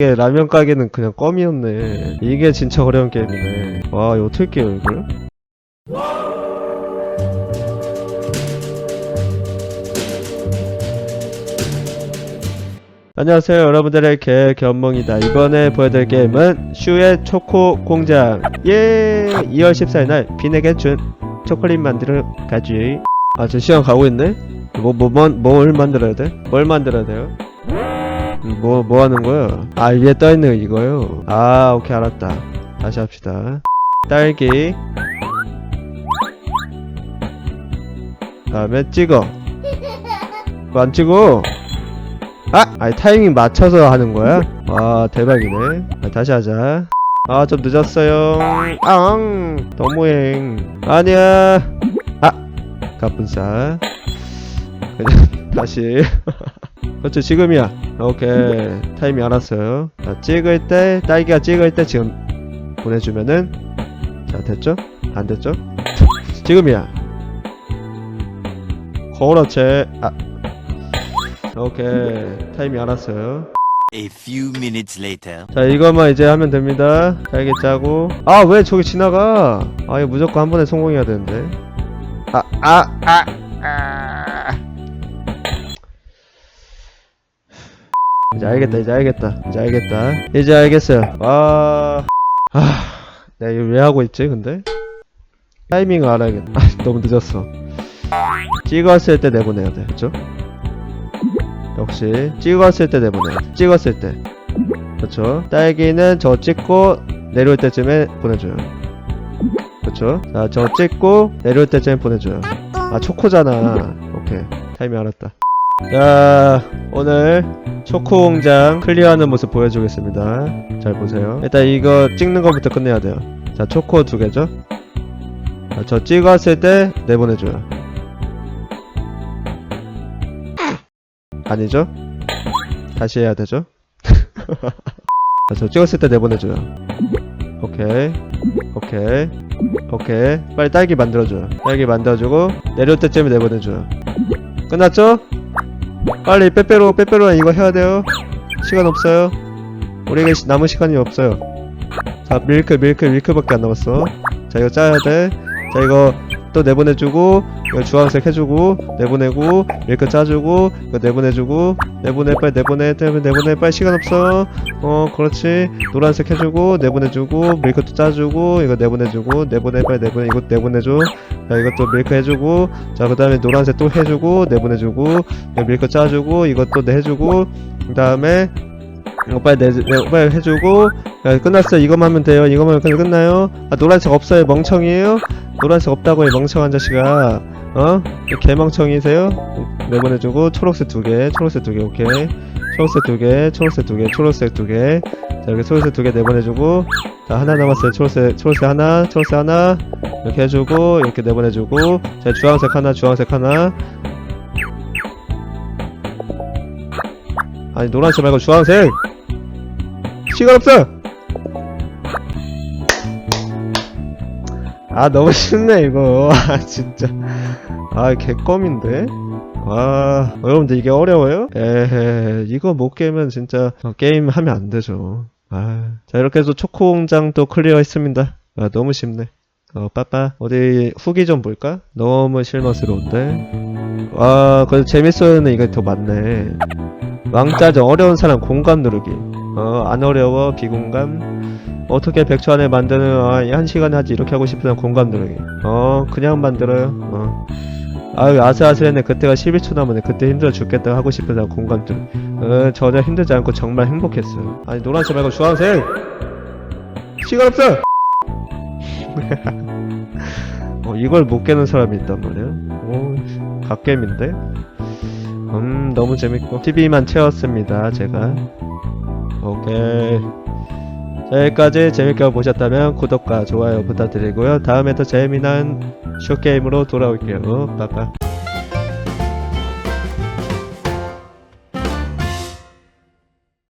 이게 라면 가게는 그냥 껌이었네. 이게 진짜 어려운 게임이네. 와, 이거 어떻게 깨요, 이걸? 안녕하세요 여러분들의 개견멍이다 이번에 보여드릴 게임은 슈의 초코 공장 예 2월 14일 날 빈에게 준 초콜릿 만들어 가지 아저 시간 가고 있네 뭐, 뭐, 뭐, 뭘 만들어야 돼? 뭘 만들어야 돼요? 음, 뭐, 뭐 하는 거야? 아, 위에 떠있는 이거요? 아, 오케이, 알았다. 다시 합시다. 딸기. 다음에 찍어. 안 찍어. 아! 아니, 타이밍 맞춰서 하는 거야? 와, 대박이네. 아, 다시 하자. 아, 좀 늦었어요. 앙! 너무행. 아니야. 아! 가뿐싸. 그냥 다시. 그렇죠, 지금이야. 오케이. 타이밍 알았어요. 자, 찍을 때, 딸기가 찍을 때 지금 보내주면은. 자, 됐죠? 안 됐죠? 지금이야. 그렇지. 아. 오케이. 타이밍 알았어요. A few minutes later. 자, 이것만 이제 하면 됩니다. 딸기 짜고. 아, 왜 저기 지나가? 아, 이거 무조건 한 번에 성공해야 되는데. 아, 아, 아, 아. 이제 알겠다, 이제 알겠다, 이제 알겠다. 이제 알겠어요. 아, 아, 내가 이걸 왜 하고 있지, 근데? 타이밍을 알아야겠다. 아, 너무 늦었어. 찍었을 때 내보내야 돼, 그쵸? 역시 찍었을 때 내보내야 돼. 찍었을 때. 그렇죠. 딸기는 저 찍고 내려올 때쯤에 보내줘요. 그렇죠. 자, 저 찍고 내려올 때쯤에 보내줘요. 아, 초코잖아. 오케이. 타이밍 알았다. 자, 오늘 초코 공장 클리어하는 모습 보여주겠습니다. 잘 보세요. 일단 이거 찍는 거부터 끝내야 돼요. 자, 초코 두 개죠. 자, 저 찍었을 때 내보내줘요. 아니죠? 다시 해야 되죠? 자, 저 찍었을 때 내보내줘요. 오케이. 오케이. 오케이. 빨리 딸기 만들어줘요. 딸기 만들어주고, 내려올 때쯤에 내보내줘요. 끝났죠? 빨리 빼빼로, 빼빼로 이거 해야 돼요. 시간 없어요. 우리에게 시- 남은 시간이 없어요. 자, 밀크, 밀크, 밀크밖에 안 남았어. 자, 이거 짜야 돼. 자, 이거 또 내보내주고, 주황색 해주고, 내보내고, 밀크 짜주고, 이거 내보내주고, 내보내, 빨리 내보내, 내보내, 내보내, 빨리 시간 없어. 어, 그렇지. 노란색 해주고, 내보내주고, 밀크도 짜주고, 이거 내보내주고, 내보내, 빨리 내보내, 이거 내보내줘. 자, 이것도 밀크 해주고, 자, 그 다음에 노란색 또 해주고, 내보내주고, 밀크 짜주고, 이것도 내 해주고, 그 다음에, 이거 빨리 내, 내 빨리 해주고, 야, 끝났어요. 이것만 하면 돼요. 이것만 하면 끝나요. 아, 노란색 없어요. 멍청이에요? 노란색 없다고 이 멍청한 자식아. 어? 개멍청이세요? 내보내주고, 초록색 두 개, 초록색 두 개, 오케이. 초록색 두 개, 초록색 두 개, 초록색 두 개. 자, 이렇게 초록색 두 개 내보내주고, 자, 하나 남았어요. 초록색, 초록색 하나, 초록색 하나. 이렇게 해주고, 이렇게 내보내주고, 자, 주황색 하나, 주황색 하나. 아니, 노란색 말고 주황색! 시간 없어! 아, 너무 쉽네, 이거. 아, 진짜. 아, 개껌인데? 와, 여러분들 이게 어려워요? 에헤, 이거 못 깨면 진짜 어, 게임 하면 안 되죠. 아, 자, 이렇게 해서 초코공장도 클리어 했습니다. 아, 너무 쉽네. 어, 빠빠. 어디 후기 좀 볼까? 너무 실망스러운데? 와, 그래도 재밌어요는 이게 더 많네. 왕짜죠. 어려운 사람 공감 누르기. 어, 안 어려워. 비공감. 어떻게 100초 안에 만드는, 아, 한 시간에 하지. 이렇게 하고 싶으면 공감 누르기. 어, 그냥 만들어요. 어. 아유, 아슬아슬했네. 그때가 11초 남았네. 그때 힘들어 죽겠다 하고 싶은 사람 공감 누르기. 어, 전혀 힘들지 않고 정말 행복했어요. 아니, 노란색 말고 주황색! 시간 없어! 어, 이걸 못 깨는 사람이 있단 말이야. 오, 갓겜인데? 음, 너무 재밌고. TV만 채웠습니다, 제가. 오케이. 자, 여기까지 재밌게 보셨다면 구독과 좋아요 부탁드리고요. 다음에 더 재미난 쇼게임으로 돌아올게요. 빠빠.